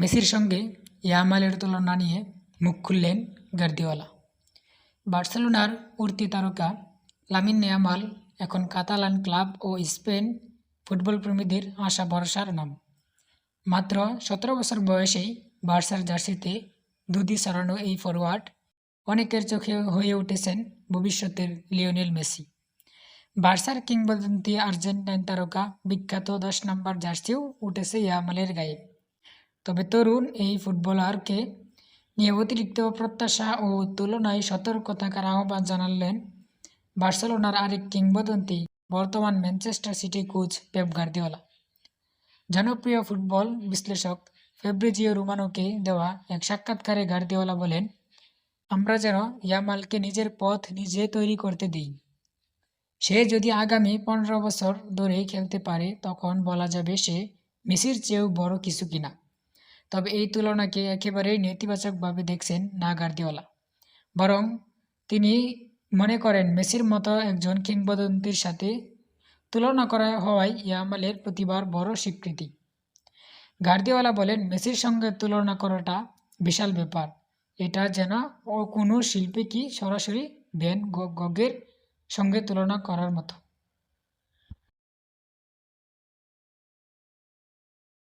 মেসির সঙ্গে ইয়ামালের তুলনা নিয়ে মুখ খুললেন গার্দিওয়ালা। বার্সেলোনার উর্তি তারকা লামিন নেয়ামাল এখন কাতালান ক্লাব ও স্পেন ফুটবল প্রেমীদের আশা ভরসার নাম। মাত্র সতেরো বছর বয়সেই বার্সার জার্সিতে দুধি সরানো এই ফরওয়ার্ড অনেকের চোখে হয়ে উঠেছেন ভবিষ্যতের লিওনেল মেসি। বার্সার কিংবদন্তি আর্জেন্টাইন তারকা বিখ্যাত দশ নম্বর জার্সিও উঠেছে ইয়ামালের গায়ে। তবে তরুণ এই ফুটবলারকে নিয়ে অতিরিক্ত প্রত্যাশা ও তুলনায় সতর্ক থাকার আহ্বান জানালেন বার্সেলোনার আরেক কিংবদন্তি, বর্তমান Manchester City coach Pep Guardiola. জনপ্রিয় ফুটবল বিশ্লেষক ফেব্রিজিও রোমানোকে দেওয়া এক সাক্ষাৎকারে গার্দিওলা বলেন, আমরা যেন ইয়ামালকে নিজের পথ নিজে তৈরি করতে দিই। সে যদি আগামী পনেরো বছর ধরে খেলতে পারে, তখন বলা যাবে সে মেসির চেয়েও বড় কিছু কিনা। তবে এই তুলনাকে একেবারেই নেতিবাচকভাবে দেখছেন না গার্দিওলা। বরং তিনি মনে করেন মেসির মতো একজন কিংবদন্তির সাথে তুলনা করা হওয়ায় ইয়ামালের প্রতিবার বড় স্বীকৃতি। গার্দিওয়ালা বলেন, মেসির সঙ্গে তুলনা করাটা বিশাল ব্যাপার। এটা যেন ও কোনো শিল্পী কি সরাসরি ভ্যান গগের সঙ্গে তুলনা করার মতো?